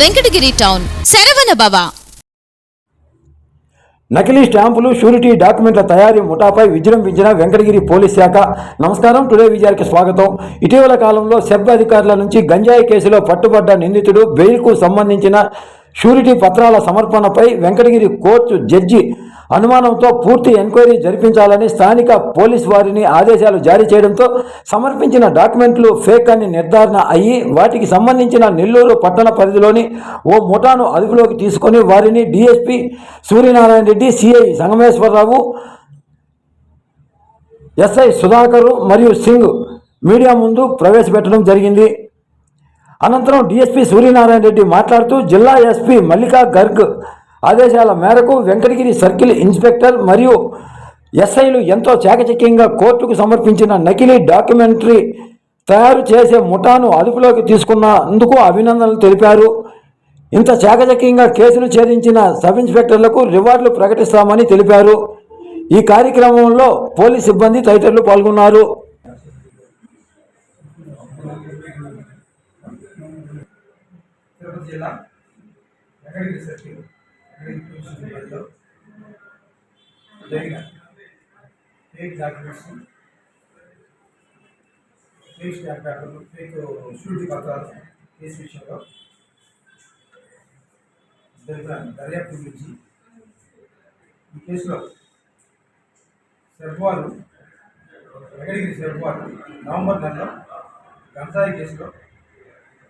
Venkatagiri town. Saravana బాబా నకిలీ స్టాంపులు surety డాక్యుమెంట్ల తయారీ ముఠాపై విజృంభించిన వెంకటగిరి పోలీస్ శాఖ. నమస్కారం టుడే విజయానికి స్వాగతం. ఇటీవల కాలంలో సెబ్ అధికారుల నుంచి గంజాయి కేసులో పట్టుబడ్డ నిందితుడు బెయిల్కు సంబంధించిన షూరిటీ పత్రాల సమర్పణపై వెంకటగిరి కోర్టు జడ్జి అనుమానంతో పూర్తి ఎంక్వైరీ జరిపించాలని స్థానిక పోలీస్ వారిని ఆదేశాలు జారీ చేయడంతో సమర్పించిన డాక్యుమెంట్లు ఫేక్ అని నిర్ధారణ అయ్యి వాటికి సంబంధించిన నెల్లూరు పట్టణ పరిధిలోని ఓ ముఠాను అదుపులోకి తీసుకొని వారిని DSP Suryanarayana Reddy CI Sangameswararao SI Sudhakar మరియు సింగ్ మీడియా ముందు ప్రవేశపెట్టడం జరిగింది. అనంతరం డీఎస్పీ సూర్యనారాయణ రెడ్డి మాట్లాడుతూ జిల్లా ఎస్పీ మల్లికా గర్గ్ ఆదేశాల మేరకు వెంకటగిరి సర్కిల్ ఇన్స్పెక్టర్ మరియు ఎస్ఐలు ఎంతో చాకచక్యంగా కోర్టుకు సమర్పించిన నకిలీ డాక్యుమెంటరీ తయారు చేసే ముఠాను అదుపులోకి తీసుకున్నందుకు అభినందనలు తెలిపారు. ఇంత చాకచక్యంగా కేసును ఛేదించిన సబ్ ఇన్స్పెక్టర్లకు రివార్డులు ప్రకటిస్తామని తెలిపారు. ఈ కార్యక్రమంలో పోలీస్ సిబ్బంది తదితరులు పాల్గొన్నారు. జిల్లా ఫేక్ డాక్యుమెంట్స్ ఫేక్ స్టాంప్ పేపర్లు ఫేక్ షూరిటీ పత్రాలు కేసు విషయంలో జరిగిన దర్యాప్తు గురించి ఈ కేసులో సెర్వాలు వెంకటగిరి సెర్వాలు నవంబర్ నెలలో గంజాయి కేసులో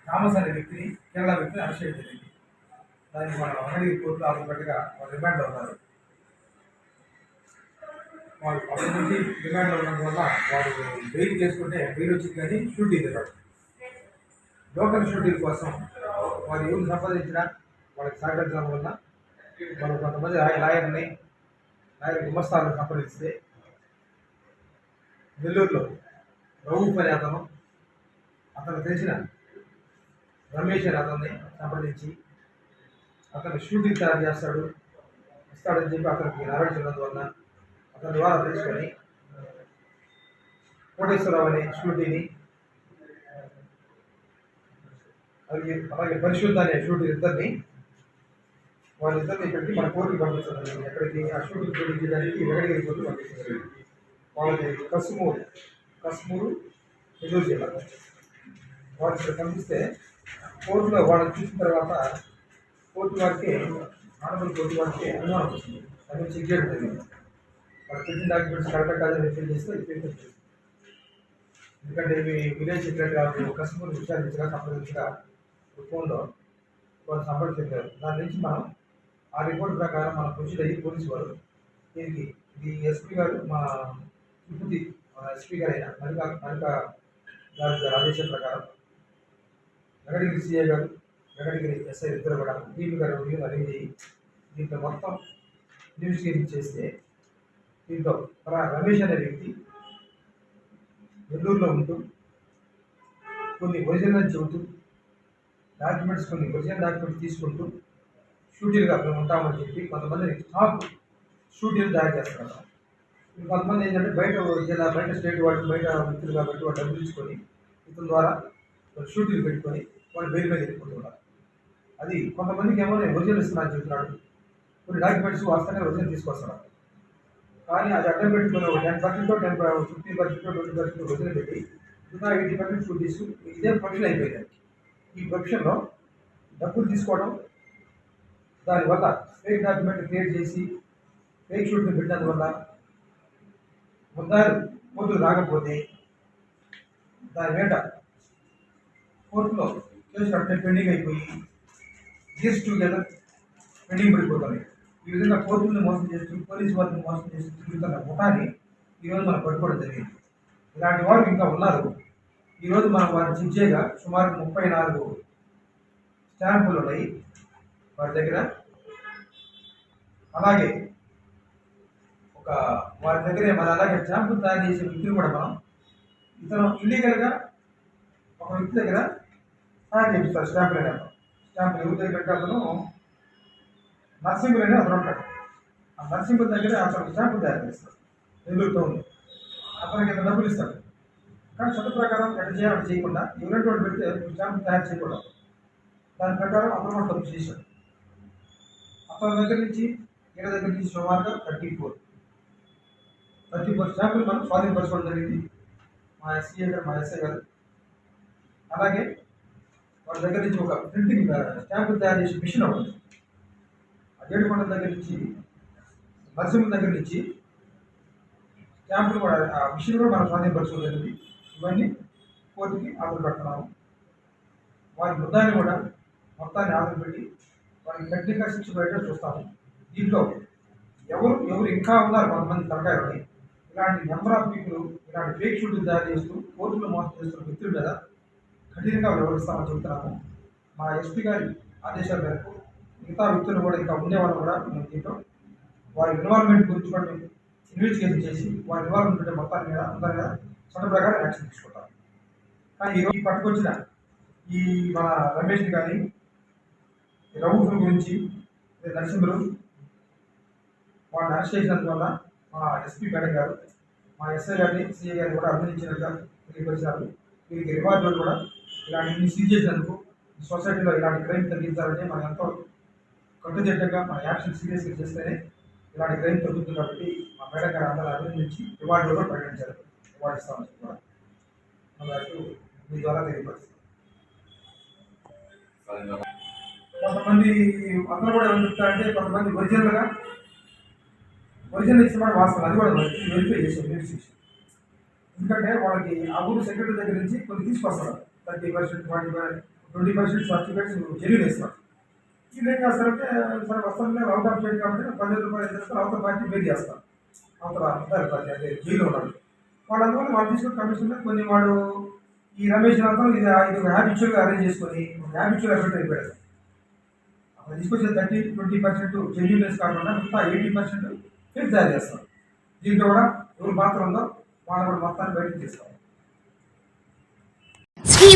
థామస్ అనే వ్యక్తిని కేరళ వ్యక్తిని అరెస్ట్ చేయడం జరిగింది దానికి మనం ఆల్రెడీ కోర్టులో ఆల్రెడీగా వాళ్ళు రిమాండ్లో ఉన్నారు వాళ్ళు అప్పటి నుంచి రిమాండ్లో ఉండడం వల్ల వాళ్ళు బెయిల్ చేసుకుంటే బెయిల్ వచ్చింది కానీ షూటీ తిరగదు లోకల్ షూటీ కోసం వారు ఎవరు సంపాదించిన వాళ్ళకి సహకరించడం వల్ల వాళ్ళు కొంతమంది లాయర్ని లాయర్ గుమస్తాలను సంప్రదిస్తే నెల్లూరులో రఘు అనే అతను అతను తెలిసిన రమేష్ అని అతన్ని సంప్రదించి అతను షూటింగ్ తయారు చేస్తాడు ఇస్తాడని చెప్పి అతనికి నాలెడ్జ్ ఉన్నందువల్ల అతని ద్వారా తెలుసుకొని కోటేశ్వరరావు అనే షూటీని అలాగే అలాగే పరిశుద్ధ అనే షూటింగ్ ఇద్దరిని వాళ్ళిద్దరిని పెట్టి మన కోర్టుకి పంపించడం ఎక్కడికి? ఆ షూటింగ్ చూపించడానికి వెంకటగిరి కోర్టు పంపించారు వాళ్ళకి కసుమూరు కసుమూరు నెల్లూరు జిల్లా. వాళ్ళకి ఇక్కడ పంపిస్తే కోర్టులో వాళ్ళని చూసిన తర్వాత కోర్టు వారికి ఆనబుల్ కోర్టు వారికి అనుమానం అది చెక్ చేయడం జరిగింది. వాళ్ళు పెట్టిన డాక్యుమెంట్స్ కరెక్ట్ కాదని రిఫీల్ చేస్తే ఇది ఎందుకంటే ఇవి విలేజ్ సెక్రటరీ గారు కస్టమర్ విచారించగా సంప్రదించగా ఫోన్లో వాళ్ళు సంప్రదించారు దాని నుంచి మనం ఆ రిపోర్ట్ ప్రకారం మనం ప్రొసీడ్ అయ్యి పోలీసు వారు దీనికి ఇది ఎస్పీ గారు మా తిరుపతి ఎస్పీ గారు అయిన మల్లికా మల్లికా గారి ఆదేశం ప్రకారం నగడిగిరి సిఐ గారు వెంకటగిరి ఎస్ఐ ఇద్దరు కూడా టీవీ గారు రివ్యూ అరేంజ్ అయ్యి దీంట్లో మొత్తం ఇన్వెస్టిగేషన్ చేస్తే దీంట్లో పరా రమేష్ అనే వ్యక్తి నెల్లూరులో ఉంటూ కొన్ని ఒరిజినల్ చెబుతూ డాక్యుమెంట్స్ కొన్ని ఒరిజినల్ డాక్యుమెంట్స్ తీసుకుంటూ షూటీలుగా మేము ఉంటామని చెప్పి కొంతమంది స్టాక్ షూటీలు తయారు చేస్తున్నారు. కొంతమంది ఏంటంటే బయట జిల్లా బయట స్టేట్ వాళ్ళు బయట వ్యక్తులు కాబట్టి వాళ్ళు డబ్బులు ఇచ్చుకొని ఇతని ద్వారా వాళ్ళు షూటీలు పెట్టుకొని వాళ్ళు బెయిల్ మీద వెళ్ళిపోతున్నారు అది కొంతమందికి ఏమో నేను ఒరిజినల్ ఇస్తున్నాను చెప్తున్నాడు. కొన్ని డాక్యుమెంట్స్ వస్తానే ఒరిజినల్ తీసుకొస్తున్నాడు కానీ అది అడ్డం పెట్టుకుని ఒక ten percent ten fifteen percent twenty percent original పెట్టి ఇంకా ఎయిటీ పర్సెంట్ ఫుడ్ తీసు ఇదే ప్రొఫెషన్ అయిపోయింది ఈ ప్రొఫెషన్లో డబ్బులు తీసుకోవడం దానివల్ల ఫేక్ డాక్యుమెంట్ క్రియేట్ చేసి ఫేక్ షూట్ని పెట్టినందువల్ల ముద్దారు కోర్టుకు రాకపోతే దాని వేట కోర్టులో కేసు అట్టే పెండింగ్ అయిపోయి ఇయర్స్ టుగెదర్ పెండింగ్ పడిపోతుంది ఈ విధంగా కోర్టులను మోసం చేస్తూ పోలీసు వారిని మోసం చేస్తూ తిరుగుతున్న ముఠాన్ని ఈరోజు మనం పట్టుకోవడం జరిగింది. ఇలాంటి వారు ఇంకా ఉన్నారు. ఈరోజు మనం వారిని చెక్ సుమారు ముప్పై నాలుగు స్టాంపులు ఉన్నాయి వారి దగ్గర. అలాగే ఒక వారి దగ్గరే మన అలాగే స్టాంపులు తయారు చేసే వ్యక్తులు కూడా మనం ఇతను ఇల్లీగల్గా ఒక వ్యక్తి దగ్గర తయారు చేపిస్తారు స్టాంపులు అనేది అతను స్టాంపులు ఎవరి దగ్గర అంటే అతను నర్సింగులు అతను ఉంటాడు. ఆ నర్సింగుల దగ్గర అతను స్టాంపులు తయారు చేస్తాడు. ఎదురుతో ఉంది అతనికి ఎంత డబ్బులు ఇస్తాడు. కానీ చట్ట ప్రకారం ఎక్కడ చేయాలని చేయకుండా ఎవరంటే పెడితే స్టాంపులు తయారు చేయకూడదు. దాని ప్రకారం అతను కూడా తప్పు చేశాడు. అతని దగ్గర నుంచి ఇక్కడ దగ్గర నుంచి సుమారుగా థర్టీ ఫోర్. థర్టీ ఫోర్ స్టాంపులు మనం స్వాధీనపరచుకోవడం జరిగింది మా ఎస్సీ గారు మా ఎస్ఐ గారు. అలాగే వాళ్ళ దగ్గర నుంచి ఒక ప్రింటింగ్ స్టాంపులు తయారు చేసే మిషన్ ఒకటి అదేడుకొండ దగ్గర నుంచి నరసింహ దగ్గర నుంచి స్టాంపులు కూడా ఆ మిషన్ కూడా మనం స్వాధీనపరచుకోలేదు ఇవన్నీ కోర్టుకి ఆర్డర్ పెడుతున్నాము. వారి ముద్దాన్ని కూడా మొత్తాన్ని ఆర్డర్ పెట్టి వారికి కఠినంగా శిక్ష పెట్టడం చూస్తాము. దీంట్లో ఎవరు ఎవరు ఇంకా ఉన్నారు కొంతమంది తలకాయలని ఇలాంటి నెంబర్ ఆఫ్ పీపుల్ ఇలాంటి ఫేక్ షూట్లు తయారు చేస్తూ కోర్టులో మోసం చేస్తున్న వ్యక్తులు మీద కఠినంగా వ్యవహరిస్తామని చెప్తున్నాము మా ఎస్పీ గారి ఆదేశాల మేరకు మిగతా వ్యక్తులు కూడా ఇంకా ఉండేవాళ్ళు కూడా మేము దీంట్లో. వారి ఇన్వాల్వ్మెంట్ గురించి కూడా మేము ఇన్వెస్టిగేషన్ చేసి వారి ఇన్వాల్వ్మెంట్ ఉంటే మొత్తాన్ని మీద అందరి మీద చట్ట ప్రకారం యాక్షన్ తీసుకుంటాం కానీ ఈరోజు పట్టుకొచ్చిన ఈ మన రమేష్ కానీ ఈ రౌఫ్ గురించి నరసింహులు వాళ్ళని అరెస్ట్ చేసినందువల్ల మా ఎస్పీ మేడం గారు మా ఎస్ఐ గారిని సిఐ గారిని కూడా అభినందించినట్టుగా తెలియపరిచారు. వీరికి రివార్డులు కూడా ఇలాంటి సీజ్ చేసినందుకు సొసైటీలో ఇలాంటి క్రైమ్ తగ్గించాలంటే మనం ఎంతో కట్టుదిట్టంగా మన యాక్షన్ సీరియస్గా చేస్తేనే ఇలాంటి క్రైమ్ తగ్గుతుంది కాబట్టి మా మేడం గారు అందరూ అభినందించి రివార్డులు కూడా ప్రకటించారు. రివార్డు ఇస్తామని కూడా మీ ద్వారా తెలియపరుస్తాం కొంతమంది అందరూ కూడా ఏమని చెప్తారంటే కొంతమంది ఒరిజినల్గా ఒరిజినల్ ఇచ్చిన మాట వాస్తవం. అది కూడా వెరిఫై చేసాం వెరిఫికేషన్ ఎందుకంటే వాళ్ళకి ఆ ఊరు సెక్రటరీ దగ్గర నుంచి కొన్ని తీసుకొస్తారు. Thirty percent forty twenty percent certificates genuine ఇస్తారు వీళ్ళు ఏం చేస్తారంటే సరే వస్తానే అవుట్ ఆఫ్ స్టేట్ కాబట్టి పదిహేను రూపాయలు చేస్తారు అవతల పార్టీ పే చేస్తారు. అవతల అధికార పార్టీ అంటే జైలు ఉన్నారు. వాళ్ళు అందువల్ల వాళ్ళు తీసుకున్న కమిషన్ కొన్ని వాడు ఈ రమేష్ అంతా ఇది ఇది ఒక హ్యాబిచువల్గా అరేంజ్ చేసుకొని హ్యాబిచువల్ ఎఫెక్ట్ అయిపోయాడు. అక్కడ తీసుకొచ్చే థర్టీ ట్వంటీ పర్సెంట్ జెన్యునెస్ కాకుండా మిగతా ఎయిటీ పర్సెంట్ ఫిక్స్ తయారు చేస్తాం దీంట్లో కూడా ఎవరు పాత్ర ఉందో వాళ్ళు కూడా మొత్తాన్ని బయటకు తీస్తారు.